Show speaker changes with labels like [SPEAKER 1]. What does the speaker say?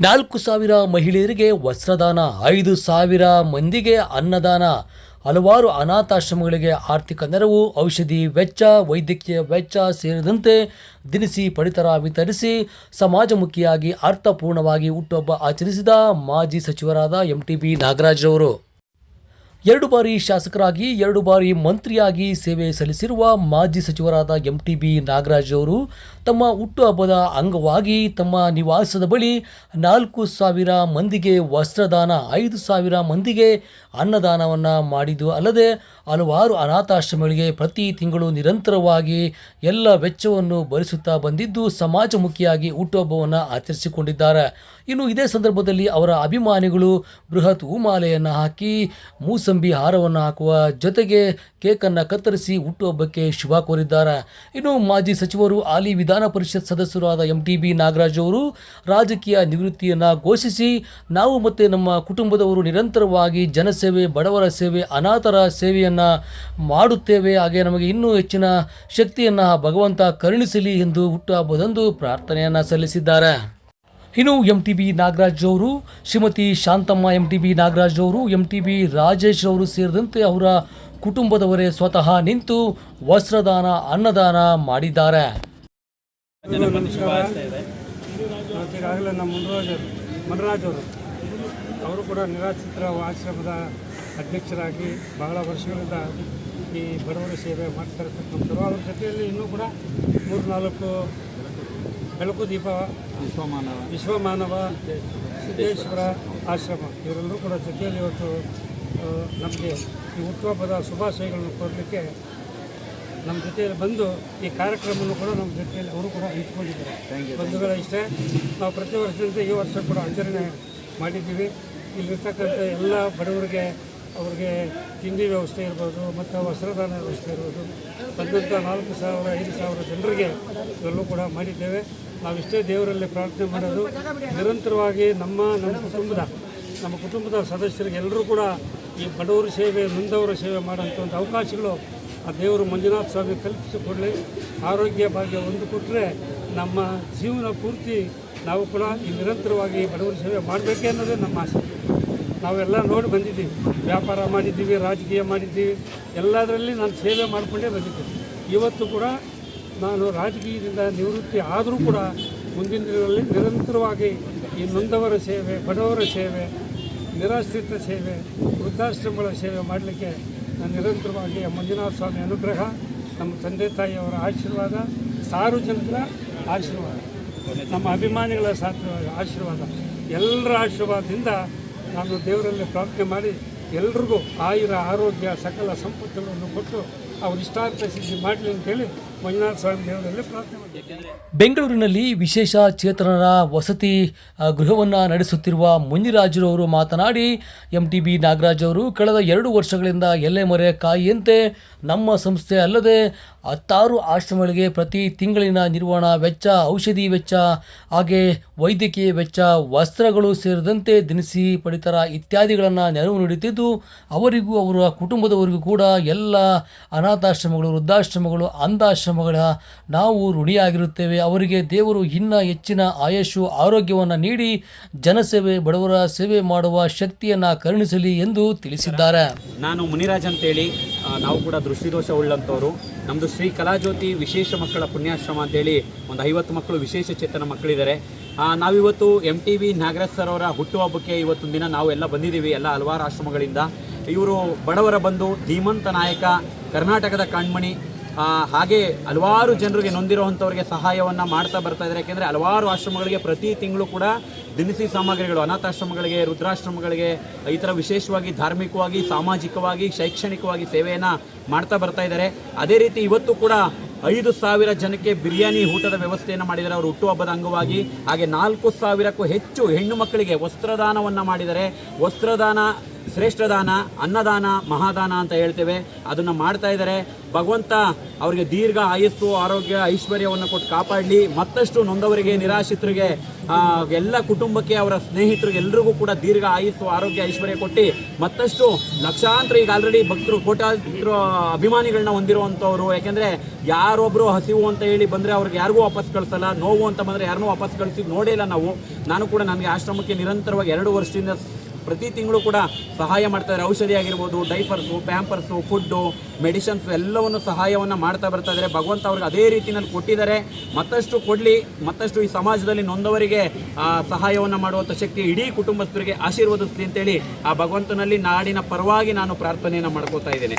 [SPEAKER 1] ನಾಲ್ಕು ಸಾವಿರ ಮಹಿಳೆಯರಿಗೆ ವಸ್ತ್ರದಾನ, ಐದು ಸಾವಿರ ಮಂದಿಗೆ ಅನ್ನದಾನ, ಹಲವಾರು ಅನಾಥಾಶ್ರಮಗಳಿಗೆ ಆರ್ಥಿಕ ನೆರವು, ಔಷಧಿ ವೆಚ್ಚ, ವೈದ್ಯಕೀಯ ವೆಚ್ಚ ಸೇರಿದಂತೆ ದಿನಸಿ ಪಡಿತರ ವಿತರಿಸಿ ಸಮಾಜಮುಖಿಯಾಗಿ ಅರ್ಥಪೂರ್ಣವಾಗಿ ಹುಟ್ಟುಹಬ್ಬ ಆಚರಿಸಿದ ಮಾಜಿ ಸಚಿವರಾದ ಎಂ ಟಿ ಬಿ ನಾಗರಾಜ್ರವರು ಎರಡು ಬಾರಿ ಶಾಸಕರಾಗಿ, ಎರಡು ಬಾರಿ ಮಂತ್ರಿಯಾಗಿ ಸೇವೆ ಸಲ್ಲಿಸಿರುವ ಮಾಜಿ ಸಚಿವರಾದ ಎಂ ಟಿ ಬಿ ನಾಗರಾಜ್ ಅವರು ತಮ್ಮ ಹುಟ್ಟುಹಬ್ಬದ ಅಂಗವಾಗಿ ತಮ್ಮ ನಿವಾಸದ ಬಳಿ ನಾಲ್ಕು ಸಾವಿರ ಮಂದಿಗೆ ವಸ್ತ್ರದಾನ, ಐದು ಸಾವಿರ ಮಂದಿಗೆ ಅನ್ನದಾನವನ್ನು ಮಾಡಿದ್ದು ಅಲ್ಲದೆ ಹಲವಾರು ಅನಾಥಾಶ್ರಮಗಳಿಗೆ ಪ್ರತಿ ತಿಂಗಳು ನಿರಂತರವಾಗಿ ಎಲ್ಲ ವೆಚ್ಚವನ್ನು ಭರಿಸುತ್ತಾ ಬಂದಿದ್ದು ಸಮಾಜಮುಖಿಯಾಗಿ ಹುಟ್ಟುಹಬ್ಬವನ್ನು ಆಚರಿಸಿಕೊಂಡಿದ್ದಾರೆ. ಇನ್ನು ಇದೇ ಸಂದರ್ಭದಲ್ಲಿ ಅವರ ಅಭಿಮಾನಿಗಳು ಬೃಹತ್ ಹೂಮಾಲೆಯನ್ನು ಹಾಕಿ ಮೂಸಂಬಿ ಹಾರವನ್ನು ಹಾಕುವ ಜೊತೆಗೆ ಕೇಕನ್ನು ಕತ್ತರಿಸಿ ಹುಟ್ಟುಹಬ್ಬಕ್ಕೆ ಶುಭ ಕೋರಿದ್ದಾರೆ. ಇನ್ನು ಮಾಜಿ ಸಚಿವರು ಹಾಲಿ ವಿಧಾನ ಪರಿಷತ್ ಸದಸ್ಯರಾದ ಎಂ ಟಿ ಬಿ ನಾಗರಾಜ್ ಅವರು ರಾಜಕೀಯ ನಿವೃತ್ತಿಯನ್ನು ಘೋಷಿಸಿ, ನಾವು ಮತ್ತು ನಮ್ಮ ಕುಟುಂಬದವರು ನಿರಂತರವಾಗಿ ಜನಸೇವೆ, ಬಡವರ ಸೇವೆ, ಅನಾಥರ ಸೇವೆಯನ್ನು ಮಾಡುತ್ತೇವೆ. ಹಾಗೆ ನಮಗೆ ಇನ್ನೂ ಹೆಚ್ಚಿನ ಶಕ್ತಿಯನ್ನು ಭಗವಂತ ಕರುಣಿಸಲಿ ಎಂದು ಹುಟ್ಟುಹಬ್ಬದಂದು ಪ್ರಾರ್ಥನೆಯನ್ನು ಸಲ್ಲಿಸಿದ್ದಾರೆ. ಇನ್ನು ಎಂ ಟಿ ಬಿ ನಾಗರಾಜ್ ಅವರು, Shrimati Shanthamma M T B Nagaraj ಅವರು ಎಂ ಟಿ ಬಿ ರಾಜೇಶ್ ಅವರು ಸೇರಿದಂತೆ ಅವರ ಕುಟುಂಬದವರೇ ಸ್ವತಃ ನಿಂತು ವಸ್ತ್ರದಾನ, ಅನ್ನದಾನ ಮಾಡಿದ್ದಾರೆ.
[SPEAKER 2] ನಮ್ಮ ಮನರಾಜ್ ಅವರು ಅವರು ಕೂಡ ನಿರಾಶ್ರಿತರ ಆಶ್ರಮದ ಅಧ್ಯಕ್ಷರಾಗಿ ಬಹಳ ವರ್ಷಗಳಿಂದ ಈ ಬಡವರ ಸೇವೆ ಮಾಡ್ತಾ ಇರ್ತಕ್ಕಂಥವ್ರು. ಅವ್ರ ಜೊತೆಯಲ್ಲಿ ಇನ್ನೂ ಕೂಡ ಮೂರು ನಾಲ್ಕು ಬೆಳಕು ದೀಪ ವಿಶ್ವಮಾನವ. ವಿಶ್ವಮಾನವ ಸಿದ್ದೇಶ್ವರ ಆಶ್ರಮ ಇವರೆಲ್ಲರೂ ಕೂಡ ಜೊತೆಯಲ್ಲಿ ಇವತ್ತು ನಮಗೆ ಈ ಹುಟ್ಟುಹಬ್ಬದ ಶುಭಾಶಯಗಳನ್ನು ಕೊಡಲಿಕ್ಕೆ ನಮ್ಮ ಜೊತೆಯಲ್ಲಿ ಬಂದು ಈ ಕಾರ್ಯಕ್ರಮವನ್ನು ಕೂಡ ನಮ್ಮ ಜೊತೆಯಲ್ಲಿ ಅವರು ಕೂಡ ಇಟ್ಕೊಂಡಿದ್ದಾರೆ ಬಂಧುಗಳ ಇಷ್ಟೇ ನಾವು ಪ್ರತಿ ವರ್ಷದಂತೆ ಈ ವರ್ಷ ಕೂಡ ಆಚರಣೆ ಮಾಡಿದ್ದೀವಿ. ಇಲ್ಲಿರ್ತಕ್ಕಂಥ ಎಲ್ಲ ಬಡವರಿಗೆ ಅವ್ರಿಗೆ ತಿಂಡಿ ವ್ಯವಸ್ಥೆ ಇರ್ಬೋದು ಮತ್ತು ವಸ್ತ್ರದಾನ ವ್ಯವಸ್ಥೆ ಇರ್ಬೋದು. ಬಂದಂಥ ನಾಲ್ಕು ಸಾವಿರ ಐದು ಸಾವಿರ ಜನರಿಗೆ ಇವೆಲ್ಲೂ ಕೂಡ ಮಾಡಿದ್ದೇವೆ. ನಾವಿಷ್ಟೇ ದೇವರಲ್ಲಿ ಪ್ರಾರ್ಥನೆ ಮಾಡೋದು. ನಿರಂತರವಾಗಿ ನಮ್ಮ ನಮ್ಮ ಕುಟುಂಬದ ನಮ್ಮ ಕುಟುಂಬದ ಸದಸ್ಯರಿಗೆ ಎಲ್ಲರೂ ಕೂಡ ಈ ಬಡವರ ಸೇವೆ, ನೊಂದವರ ಸೇವೆ ಮಾಡೋಂಥ ಒಂದು ಅವಕಾಶಗಳು ಆ ದೇವರು ಮಂಜುನಾಥ ಸ್ವಾಮಿ ಕಲ್ಪಿಸಿಕೊಡಲಿ ಆರೋಗ್ಯ ಭಾಗ್ಯ ಒಂದು ಕೊಟ್ಟರೆ ನಮ್ಮ ಜೀವನ ಪೂರ್ತಿ ನಾವು ಕೂಡ ಈ ನಿರಂತರವಾಗಿ ಬಡವರ ಸೇವೆ ಮಾಡಬೇಕೇ ಅನ್ನೋದೇ ನಮ್ಮ ಆಸೆ. ನಾವೆಲ್ಲ ನೋಡಿ ಬಂದಿದ್ದೀವಿ. ವ್ಯಾಪಾರ ಮಾಡಿದ್ದೀವಿ, ರಾಜಕೀಯ ಮಾಡಿದ್ದೀವಿ. ಎಲ್ಲದರಲ್ಲಿ ನಾನು ಸೇವೆ ಮಾಡಿಕೊಂಡೇ ಬಂದಿದ್ದೀನಿ. ಇವತ್ತು ಕೂಡ ನಾನು ರಾಜಕೀಯದಿಂದ ನಿವೃತ್ತಿ ಆದರೂ ಕೂಡ ಮುಂದಿನ ದಿನಗಳಲ್ಲಿ ನಿರಂತರವಾಗಿ ಈ ನೊಂದವರ ಸೇವೆ, ಬಡವರ ಸೇವೆ, ನಿರಾಶ್ರಿತ ಸೇವೆ, ವೃದ್ಧಾಶ್ರಮಗಳ ಸೇವೆ ಮಾಡಲಿಕ್ಕೆ ನಾನು ನಿರಂತರವಾಗಿ ಮಂಜುನಾಥ ಸ್ವಾಮಿ ಅನುಗ್ರಹ, ನಮ್ಮ ತಂದೆ ತಾಯಿಯವರ ಆಶೀರ್ವಾದ, ಸಾರ್ವಜನಿಕರ ಆಶೀರ್ವಾದ, ನಮ್ಮ ಅಭಿಮಾನಿಗಳ ಆಶೀರ್ವಾದ, ಎಲ್ಲರ ಆಶೀರ್ವಾದದಿಂದ ನಾನು ದೇವರಲ್ಲಿ ಪ್ರಾರ್ಥನೆ ಮಾಡಿ ಎಲ್ರಿಗೂ ಆಯುರ, ಆರೋಗ್ಯ, ಸಕಲ ಸಂಪತ್ತುಗಳನ್ನು ಕೊಟ್ಟು ಅವ್ರ ಇಷ್ಟಾರ್ಥ ಸಿದ್ಧಿ ಮಾಡಲಿ ಅಂತೇಳಿ
[SPEAKER 1] ಬೆಂಗಳೂರಿನಲ್ಲಿ ವಿಶೇಷ ಚೇತನರ ವಸತಿ ಗೃಹವನ್ನು ನಡೆಸುತ್ತಿರುವ ಮುನಿರಾಜುರವರು ಮಾತನಾಡಿ ಎಂ ಟಿ ಬಿ ನಾಗರಾಜ್ ಅವರು, ಕಳೆದ ಎರಡು ವರ್ಷಗಳಿಂದ ಎಲೆಮರೆ ಕಾಯಿಯಂತೆ ನಮ್ಮ ಸಂಸ್ಥೆ ಅಲ್ಲದೆ ಹತ್ತಾರು ಆಶ್ರಮಗಳಿಗೆ ಪ್ರತಿ ತಿಂಗಳಿನ ನಿರ್ವಹಣಾ ವೆಚ್ಚ, ಔಷಧಿ ವೆಚ್ಚ, ಹಾಗೆ ವೈದ್ಯಕೀಯ ವೆಚ್ಚ, ವಸ್ತ್ರಗಳು ಸೇರಿದಂತೆ ದಿನಸಿ, ಪಡಿತರ ಇತ್ಯಾದಿಗಳನ್ನು ನೆರವು ನೀಡುತ್ತಿದ್ದು, ಅವರಿಗೂ ಅವರ ಕುಟುಂಬದವರಿಗೂ ಕೂಡ ಎಲ್ಲ ಅನಾಥಾಶ್ರಮಗಳು, ವೃದ್ಧಾಶ್ರಮಗಳು, ಅಂಧಾಶ್ರಮಗಳ ನಾವು ಋಣಿಯಾಗಿರುತ್ತೇವೆ. ಅವರಿಗೆ ದೇವರು ಇನ್ನ ಹೆಚ್ಚಿನ ಆಯಸ್ಸು, ಆರೋಗ್ಯವನ್ನು ನೀಡಿ, ಜನಸೇವೆ, ಬಡವರ ಸೇವೆ ಮಾಡುವ ಶಕ್ತಿಯನ್ನು ಕರುಣಿಸಲಿ ಎಂದು ತಿಳಿಸಿದ್ದಾರೆ.
[SPEAKER 3] ನಾನು ಮುನಿರಾಜ್ ಅಂತೇಳಿ ನಾವು ಕೂಡ ದೃಷ್ಟಿದೋಷ ಉಳ್ಳಂಥವ್ರು ನಮ್ಮದು ಶ್ರೀ ಕಲಾಜ್ಯೋತಿ ವಿಶೇಷ ಮಕ್ಕಳ ಪುಣ್ಯಾಶ್ರಮ ಅಂತೇಳಿ ಒಂದು ಐವತ್ತು ಮಕ್ಕಳು ವಿಶೇಷ ಚೇತನ ಮಕ್ಕಳಿದ್ದಾರೆ. ನಾವಿವತ್ತು M T V Nagaraj sir ಅವರ ಹುಟ್ಟುಹಬ್ಬಕ್ಕೆ ಇವತ್ತೊಂದು ದಿನ ನಾವು ಎಲ್ಲ ಬಂದಿದ್ದೀವಿ, ಎಲ್ಲ ಹಲವಾರು ಆಶ್ರಮಗಳಿಂದ. ಇವರು ಬಡವರ ಬಂದು ಧೀಮಂತ ನಾಯಕ, ಕರ್ನಾಟಕದ ಕಣ್ಮಣಿ ಹಾಗೆ ಹಲವಾರು ಜನರಿಗೆ ನೊಂದಿರುವಂಥವ್ರಿಗೆ ಸಹಾಯವನ್ನು ಮಾಡ್ತಾ ಬರ್ತಾ ಇದ್ದಾರೆ. ಯಾಕೆಂದರೆ ಹಲವಾರು ಆಶ್ರಮಗಳಿಗೆ ಪ್ರತಿ ತಿಂಗಳು ಕೂಡ ದಿನಸಿ ಸಾಮಗ್ರಿಗಳು, ಅನಾಥಾಶ್ರಮಗಳಿಗೆ ರುದ್ರಾಶ್ರಮಗಳಿಗೆ ಈ ಥರ ವಿಶೇಷವಾಗಿ ಧಾರ್ಮಿಕವಾಗಿ, ಸಾಮಾಜಿಕವಾಗಿ, ಶೈಕ್ಷಣಿಕವಾಗಿ ಸೇವೆಯನ್ನು ಮಾಡ್ತಾ ಬರ್ತಾ ಇದ್ದಾರೆ. ಅದೇ ರೀತಿ ಇವತ್ತು ಕೂಡ ಐದು ಸಾವಿರ ಜನಕ್ಕೆ ಬಿರಿಯಾನಿ ಊಟದ ವ್ಯವಸ್ಥೆಯನ್ನು ಮಾಡಿದ್ದಾರೆ. ಅವರು ಹುಟ್ಟುಹಬ್ಬದ ಅಂಗವಾಗಿ. ಹಾಗೆ ನಾಲ್ಕು ಸಾವಿರಕ್ಕೂ ಹೆಚ್ಚು ಹೆಣ್ಣು ಮಕ್ಕಳಿಗೆ ವಸ್ತ್ರದಾನವನ್ನು ಮಾಡಿದ್ದಾರೆ. ವಸ್ತ್ರದಾನ ಶ್ರೇಷ್ಠದಾನ, ಅನ್ನದಾನ, ಮಹಾದಾನ ಅಂತ ಹೇಳ್ತೇವೆ. ಅದನ್ನು ಮಾಡ್ತಾ ಇದ್ದಾರೆ. ಭಗವಂತ ಅವರಿಗೆ ದೀರ್ಘ ಆಯಸ್ಸು, ಆರೋಗ್ಯ, ಐಶ್ವರ್ಯವನ್ನು ಕೊಟ್ಟು ಕಾಪಾಡಲಿ. ಮತ್ತಷ್ಟು ನೊಂದವರಿಗೆ, ನಿರಾಶ್ರಿತರಿಗೆ ಎಲ್ಲ ಕುಟುಂಬಕ್ಕೆ ಅವರ ಸ್ನೇಹಿತರಿಗೆ ಎಲ್ರಿಗೂ ಕೂಡ ದೀರ್ಘ ಆಯಸ್ಸು, ಆರೋಗ್ಯ, ಐಶ್ವರ್ಯ ಕೊಟ್ಟು, ಮತ್ತಷ್ಟು ಲಕ್ಷಾಂತರ ಈಗ ಆಲ್ರೆಡಿ ಭಕ್ತರು, ಕೋಟ್ಯಾಂತರ ಅಭಿಮಾನಿಗಳನ್ನ ಹೊಂದಿರುವಂಥವ್ರು ಯಾಕೆಂದರೆ ಯಾರೊಬ್ಬರು ಹಸಿವು ಅಂತ ಹೇಳಿ ಬಂದರೆ ಅವ್ರಿಗೆ ಯಾರಿಗೂ ವಾಪಸ್ ಕಳಿಸಲ್ಲ. ನೋವು ಅಂತ ಬಂದರೆ ಯಾರನ್ನೂ ವಾಪಸ್ ಕಳಿಸಿ ನೋಡೇ ಇಲ್ಲ ನಾವು. ನಾನು ಕೂಡ ನನಗೆ ಆಶ್ರಮಕ್ಕೆ ನಿರಂತರವಾಗಿ ಎರಡು ವರ್ಷದಿಂದ ಪ್ರತಿ ತಿಂಗಳು ಕೂಡ ಸಹಾಯ ಮಾಡ್ತಾ ಇದ್ದಾರೆ ಔಷಧಿ ಆಗಿರ್ಬೋದು ಡೈಪರ್ಸು ಪ್ಯಾಂಪರ್ಸು ಫುಡ್ಡು ಮೆಡಿಸಿನ್ಸ್ ಎಲ್ಲವನ್ನು ಸಹಾಯವನ್ನು ಮಾಡ್ತಾ ಬರ್ತಾ ಇದ್ದಾರೆ ಭಗವಂತ ಅವ್ರಿಗೆ ಅದೇ ರೀತಿಯಲ್ಲಿ ಕೊಟ್ಟಿದ್ದಾರೆ. ಮತ್ತಷ್ಟು ಕೊಡಲಿ, ಮತ್ತಷ್ಟು ಈ ಸಮಾಜದಲ್ಲಿ ನೊಂದವರಿಗೆ ಸಹಾಯವನ್ನು ಮಾಡುವಂಥ ಶಕ್ತಿ ಇಡೀ ಕುಟುಂಬಸ್ಥರಿಗೆ ಆಶೀರ್ವದಿಸ್ಲಿ ಅಂತೇಳಿ ಆ ಭಗವಂತನಲ್ಲಿ ನಾಡಿನ ಪರವಾಗಿ ನಾನು ಪ್ರಾರ್ಥನೆಯನ್ನು ಮಾಡ್ಕೋತಾ ಇದ್ದೇನೆ.